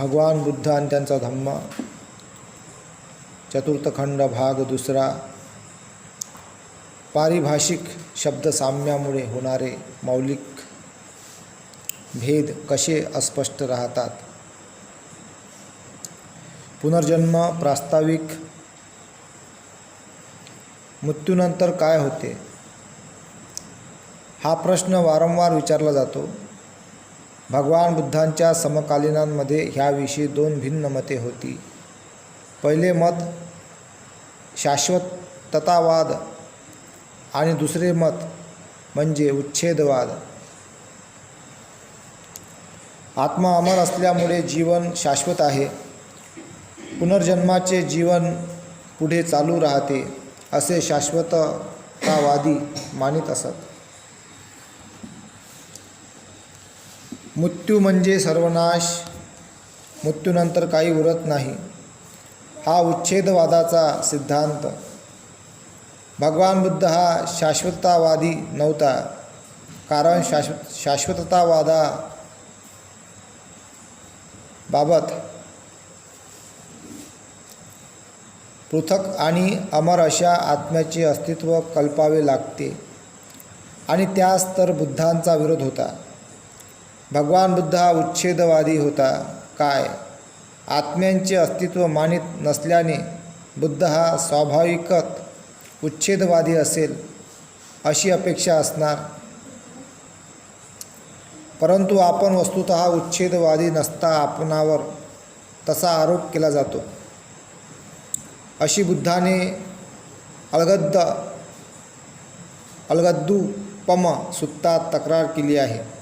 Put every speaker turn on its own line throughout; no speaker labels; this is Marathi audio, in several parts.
भगवान बुद्ध आणि त्यांचा धम्म. चतुर्थखंड भाग दुसरा. पारिभाषिक शब्दसाम्यामुळे होणारे मौलिक भेद कसे अस्पष्ट राहतात? पुनर्जन्म प्रास्ताविक. मृत्यूनंतर काय होते? हा प्रश्न वारंवार विचारला जातो. भगवान बुद्धांच्या समकालीनांमध्ये ह्याविषयी दोन भिन्न मते होती. पहिले मत शाश्वततावाद आणि दुसरे मत म्हणजे उच्छेदवाद. आत्मा अमर असल्यामुळे जीवन शाश्वत आहे. पुनर्जन्माचे जीवन पुढे चालू राहते असे शाश्वततावादी मानित असत. मृत्यू म्हणजे सर्वनाश. मृत्यूनंतर काही उरत नाही. हा उच्छेदवादाचा सिद्धांत. भगवान बुद्ध हा शाश्वततावादी नव्हता. कारण शाश्वत शाश्वततावादा बाबत पृथक आणि अमर अशा आत्म्याचे अस्तित्व कल्पावे लागते. आणि त्यास तर बुद्धांचा विरोध होता. भगवान बुद्ध हा उच्छेदवादी होता. काय? आत्म्यांचे अस्तित्व मानित नसल्याने बुद्ध हा स्वाभाविकच उच्छेदवादी असेल अशी अपेक्षा असणार. परंतु आपण वस्तुत उच्छेदवादी नसता आपणावर तसा आरोप केला जातो. अशी बुद्धाने अलगद्द अलगद्दूपम सुत्तात तक्रार केली आहे.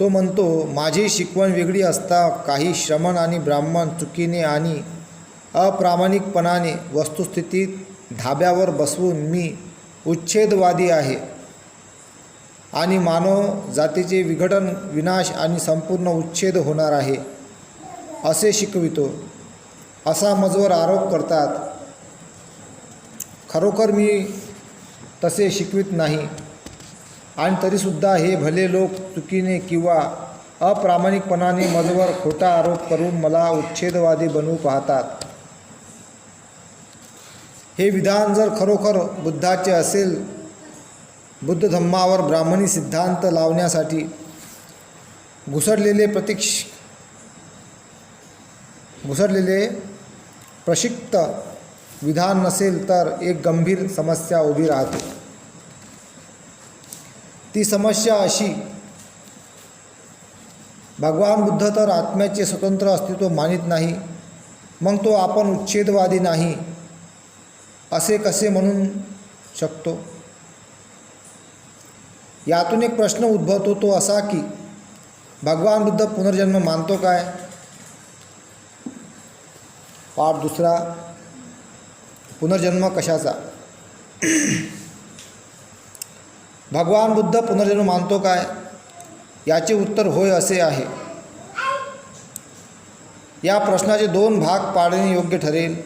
तो म्हणतो माझी शिकवण वेगळी असता काही श्रमण आणि ब्राह्मण चुकीने आणि अप्रामाणिकपणाने वस्तुस्थितीत धाब्यावर बसवून मी उच्छेदवादी आहे. आणि मानव जातीचे विघटन विनाश आणि संपूर्ण उच्छेद होणार आहे असे शिकवितो. असा मजवर आरोप करतात. खरोखर मी तसे शिकवित नाही. आणि तरीसुद्धा हे भले लोक चुकीने किंवा अप्रामाणिकपणाने मजवर खोटा आरोप करून मला उच्छेदवादी बनवू पाहतात. हे विधान जर खरोखर बुद्धाचे असेल बुद्ध धम्मावर ब्राह्मणी सिद्धांत लावण्यासाठी घुसडलेले प्रतिक्ष घुसडलेले प्रशिक्त विधान नसेल तर एक गंभीर समस्या उभी राहते. ती समस्या अशी भगवान बुद्ध तर आत्म्याचे स्वतंत्र अस्तित्व मानित नाही मग तो आपण उच्छेदवादी नाही असे कसे म्हणू शकतो? यातून एक प्रश्न उद्भवतो तो असा की भगवान बुद्ध पुनर्जन्म मानतो काय? पाठ दुसरा पुनर्जन्म कशाचा? भगवान बुद्ध पुनर्जन्म मानतो काय? याचे उत्तर होय असे आहे. या प्रश्नाचे दोन भाग पाडणे योग्य ठरेल.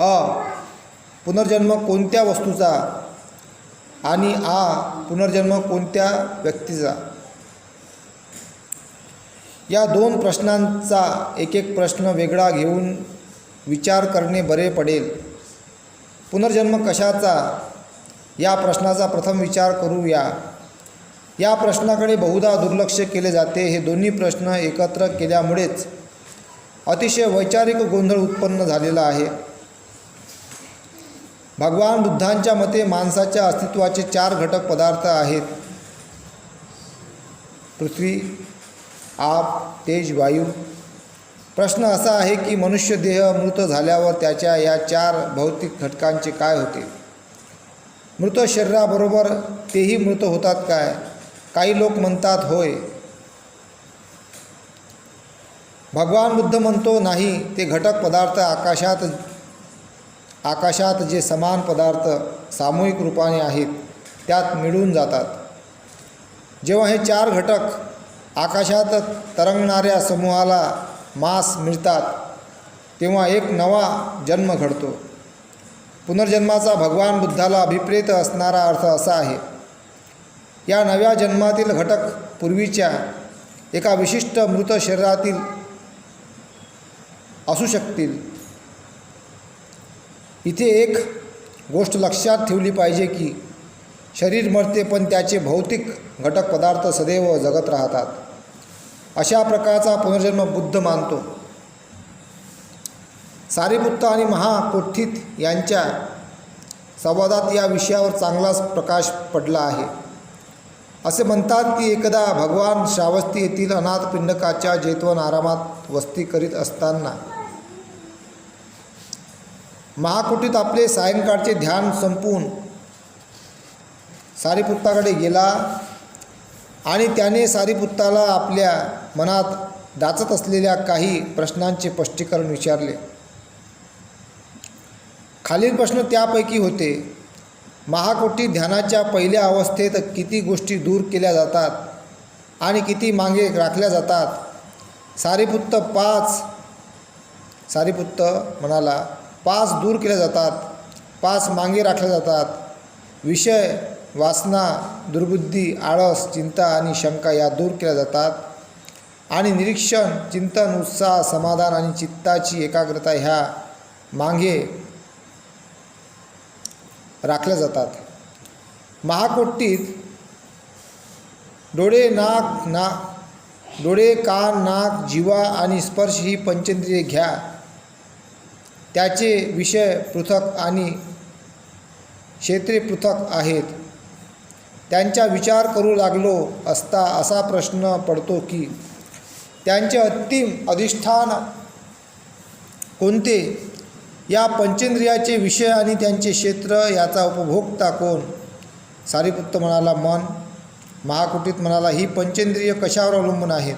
अ. पुनर्जन्म कोणत्या वस्तूचा आणि आ. पुनर्जन्म कोणत्या व्यक्तीचा? या दोन प्रश्नांचा एक एक प्रश्न वेगळा घेऊन विचार करणे बरे पडेल. पुनर्जन्म कशाचा या प्रश्नाचा प्रथम विचार करूया. या प्रश्नाकडे बहुधा दुर्लक्ष केले जाते. हे दोन्ही प्रश्न एकत्र केल्यामुळेच अतिशय वैचारिक गोंधळ उत्पन्न झालेला आहे. भगवान बुद्धांच्या मते माणसाच्या अस्तित्वाचे चार घटक पदार्थ आहेत. पृथ्वी आप तेज वायू. प्रश्न असा आहे की मनुष्य देह मृत झाल्यावर त्याच्या या चार भौतिक घटकांचे काय होते? मृत शरीराबरोबर तेही मृत होतात काय? काही लोक म्हणतात होय. भगवान बुद्ध म्हणतो नाही ते घटक पदार्थ आकाशात आकाशात जे समान पदार्थ सामूहिक रूपाने आहेत त्यात मिळून जातात. जेव्हा हे चार घटक आकाशात तरंगणाऱ्या समूहाला मास मिळतात तेव्हा एक नवा जन्म घडतो. पुनर्जन्माचा भगवान बुद्धाला अभिप्रेत असणारा अर्थ असा आहे. या नव्या जन्मातील घटक पूर्वीच्या एका विशिष्ट मृत शरीरातील असू शकतील. इथे एक गोष्ट लक्षात ठेवली पाहिजे की शरीर मरते पण त्याचे भौतिक घटक पदार्थ सदैव जगत राहतात. अशा प्रकारचा पुनर्जन्म बुद्ध मानतो. सारीपुत्त आणि महाकोठीत यांच्या संवादात या विषयावर चांगलाच प्रकाश पडला आहे. असे म्हणतात की एकदा भगवान श्रावस्ती येथील अनाथ पिंडकाच्या जेतवन आरामात वस्ती करीत असताना महाकुटीत आपले सायंकाळचे ध्यान संपून सारीपुत्ताकडे गेला आणि त्याने सारीपुत्ताला आपल्या मनात डाचत असलेल्या काही प्रश्नांचे स्पष्टीकरण विचारले. खालील प्रश्न त्यापैकी होते. महाकोटी ध्यानाच्या पहिल्या अवस्थेत किती गोष्टी दूर केल्या जातात आणि किती मागे राखल्या जातात? सारीपुत्त पाच सारीपुत्त म्हणाला पाच दूर केल्या जातात पाच मागे राखल्या जातात. विषय वासना दुर्बुद्धी आळस चिंता आणि शंका या दूर केल्या जातात. आणि निरीक्षण चिंतन उत्साह समाधान आणि चित्ताची एकाग्रता ह्या मागे राखल्या जातात. महाकोटीत डोळे नाक ना डोळे कान नाक जीवा आणि स्पर्श ही पंचेंद्रिये घ्या. त्याचे विषय पृथक आणि क्षेत्रे पृथक आहेत. त्यांचा विचार करू लागलो असता असा प्रश्न पडतो की त्यांचे अंतिम अधिष्ठान कोणते? या पंचेंद्रियाचे विषय आणि त्यांचे क्षेत्र याचा उपभोक्ता कोण सारीपुत्त म्हणाला मन. महाकुटीत म्हणाला ही पंचेंद्रिय कशावर अवलंबून आहेत?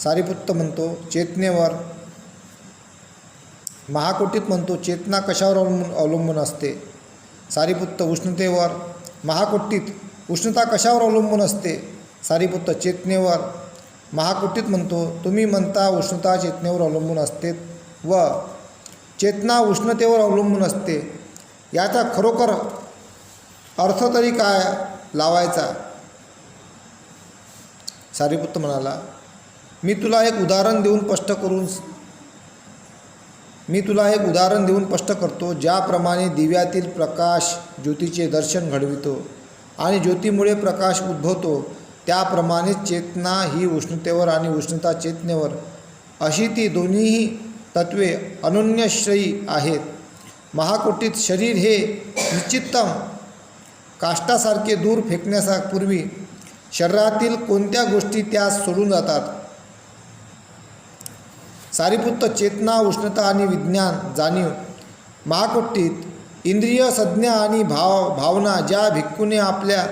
सारीपुत्त म्हणतो चेतनेवर. महाकुटीत म्हणतो चेतना कशावर अवलंबून अवलंबून असते? सारीपुत्त उष्णतेवर. महाकुटीत उष्णता कशावर अवलंबून असते? सारीपुत्त चेतनेवर. महाकुटीत म्हणतो तुम्ही म्हणता उष्णता चेतनेवर अवलंबून असते व चेतना उष्णतेवर अवलंबून असते. याचा खरोखर अर्थ तरी काय लावायचा? सारीपुत्र म्हणाला मी तुला एक उदाहरण देऊन स्पष्ट करून मी तुला एक उदाहरण देऊन स्पष्ट करतो ज्याप्रमाणे दिव्यातील प्रकाश ज्योतीचे दर्शन घडवितो आणि ज्योतीमुळे प्रकाश उद्भवतो. त्याप्रमाणे चेतना ही उष्णतेवर आणि उष्णता चेतनेवर अशी ती दोन्हीही तत्वे अनन्यश्रयी आहेत. महाकोटीत शरीर हे निश्चितम काष्टासारखे दूर फेकण्यापूर्वी शरीरातील कोणत्या गोष्टी त्यास सोडून जातात? सारीपुत्त चेतना उष्णता आणि विज्ञान जाणीव. महाकोटीत इंद्रिय संज्ञा आणि भाव भावना ज्या भिक्खूने आपल्या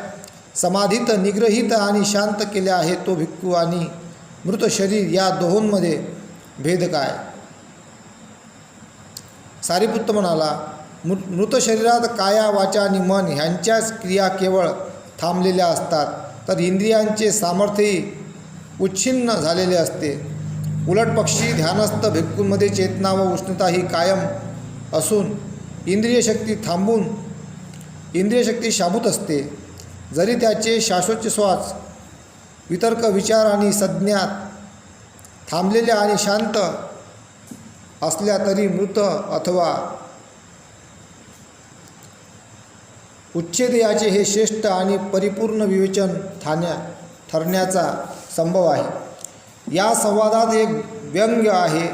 समाधीत निग्रहित आणि शांत केल्या आहेत तो भिक्खू आणि मृत शरीर या दोहोंमध्ये भेद काय? सारीपुत्त म्हणाला मृ मृत शरीरात काया वाचा आणि मन ह्यांच्याच क्रिया केवळ थांबलेल्या असतात. तर इंद्रियांचे सामर्थ्यही उच्छिन्न झालेले असते. उलट पक्षी ध्यानस्थ भिक्कूंमध्ये चेतना व उष्णता ही कायम असून इंद्रिय शक्ती थांबून इंद्रिय शक्ती शाबूत असते. जरी त्याचे शाश्वत श्वास वितर्क विचार आणि संज्ञात थांबलेल्या आणि शांत असल्या तरी मृत अथवा उच्छेद याचे हे श्रेष्ठ आणि परिपूर्ण विवेचन ठाण्या ठरण्याचा संभव आहे. या संवादात एक व्यंग्य आहे.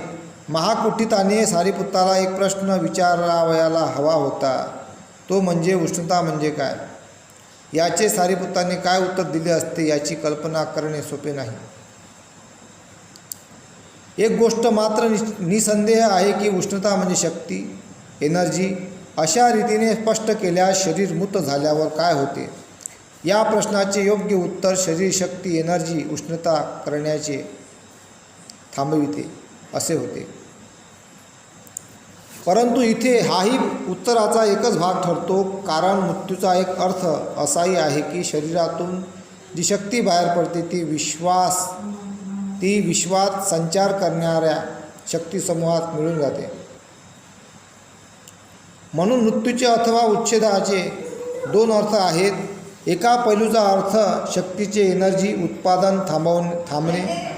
महाकुटिताने सारीपुत्ताला एक प्रश्न विचारावयाला हवा होता. तो म्हणजे उष्णता म्हणजे काय? याचे सारीपुत्ताने काय उत्तर दिले असते याची कल्पना करणे सोपे नाही. एक गोष्ट मात्र नि निसंदेह आहे की उष्णता म्हणजे शक्ती एनर्जी अशा रीतीने स्पष्ट केल्यास शरीर मृत झाल्यावर काय होते? या प्रश्नाचे योग्य उत्तर शरीर शक्ती एनर्जी उष्णता करण्याचे थांबविते असे होते. परंतु इथे हाही उत्तराचा एकच भाग ठरतो कारण मृत्यूचा एक अर्थ असाही आहे की शरीरातून जी शक्ती बाहेर पडते ती विश्वास ती विश्वात संचार करणाऱ्या शक्तीसमूहात मिळून जाते. म्हणून मृत्यूचे अथवा उच्छेदाचे दोन अर्थ आहेत. एका पैलूचा अर्थ शक्तीचे एनर्जी उत्पादन थांबवून थांबणे.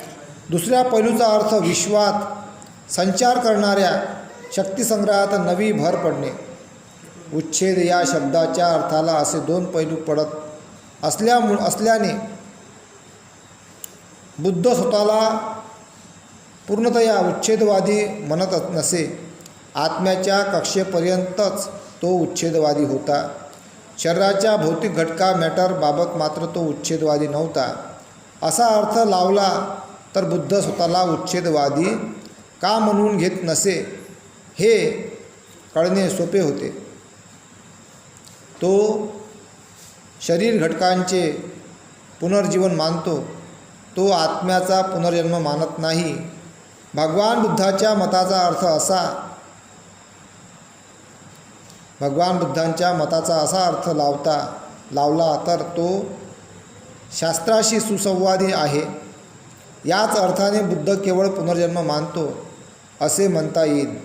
दुसऱ्या पैलूचा अर्थ विश्वात संचार करणाऱ्या शक्तिसंग्रहात नवी भर पडणे. उच्छेद या शब्दाच्या अर्थाला असे दोन पैलू पडत असल्यामु असल्याने बुद्ध स्वतःला पूर्णतया उच्छेदवादी म्हणत नसे. आत्म्याच्या कक्षेपर्यंतच तो उच्छेदवादी होता. शरीराच्या भौतिक घटका मॅटरबाबत मात्र तो उच्छेदवादी नव्हता. असा अर्थ लावला तर बुद्ध स्वतःला उच्छेदवादी का म्हणून घेत नसे हे कळणे सोपे होते. तो शरीर घटकांचे पुनर्जीवन मानतो. तो आत्म्याचा पुनर्जन्म मानत नाही. भगवान बुद्धाच्या मताचा अर्थ असा भगवान बुद्धांच्या मताचा असा अर्थ लावता लावला तर तो शास्त्राशी सुसंवादी आहे. याच अर्थाने बुद्ध केवळ पुनर्जन्म मानतो असे म्हणता येईल.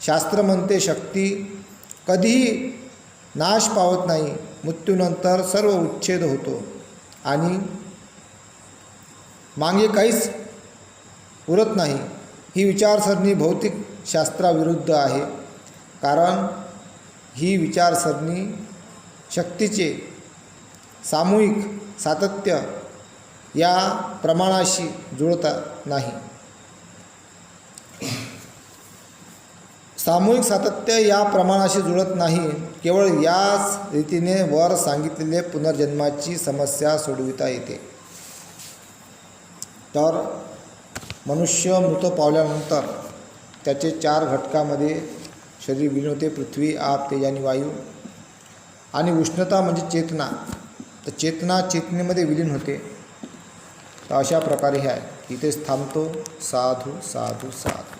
शास्त्र म्हणते शक्ती कधीही नाश पावत नाही मृत्यूनंतर सर्व उच्छेद होतो आणि मागे काहीच उरत नाही. ही विचारसरणी भौतिक शास्त्राविरुद्ध आहे. कारण ही विचारसरणी शक्तीचे सामूहिक सातत्य या प्रमाणाशी जुळता नाही. सामूहिक सातत्य या प्रमाणाशी जुळत नाही. केवळ याच रीतीने वर सांगितलेले पुनर्जन्माची समस्या सोडविता येते. तर मनुष्य मृत पावल्यानंतर त्याचे चार घटकामध्ये शरीर विलीन होते पृथ्वी आप तेज आणि वायू आणि उष्णता म्हणजे चेतना. तर चेतना चेतनेमध्ये विलीन होते. तर अशा प्रकारे हे आहे इथेच थांबतो साधू साधू साधू.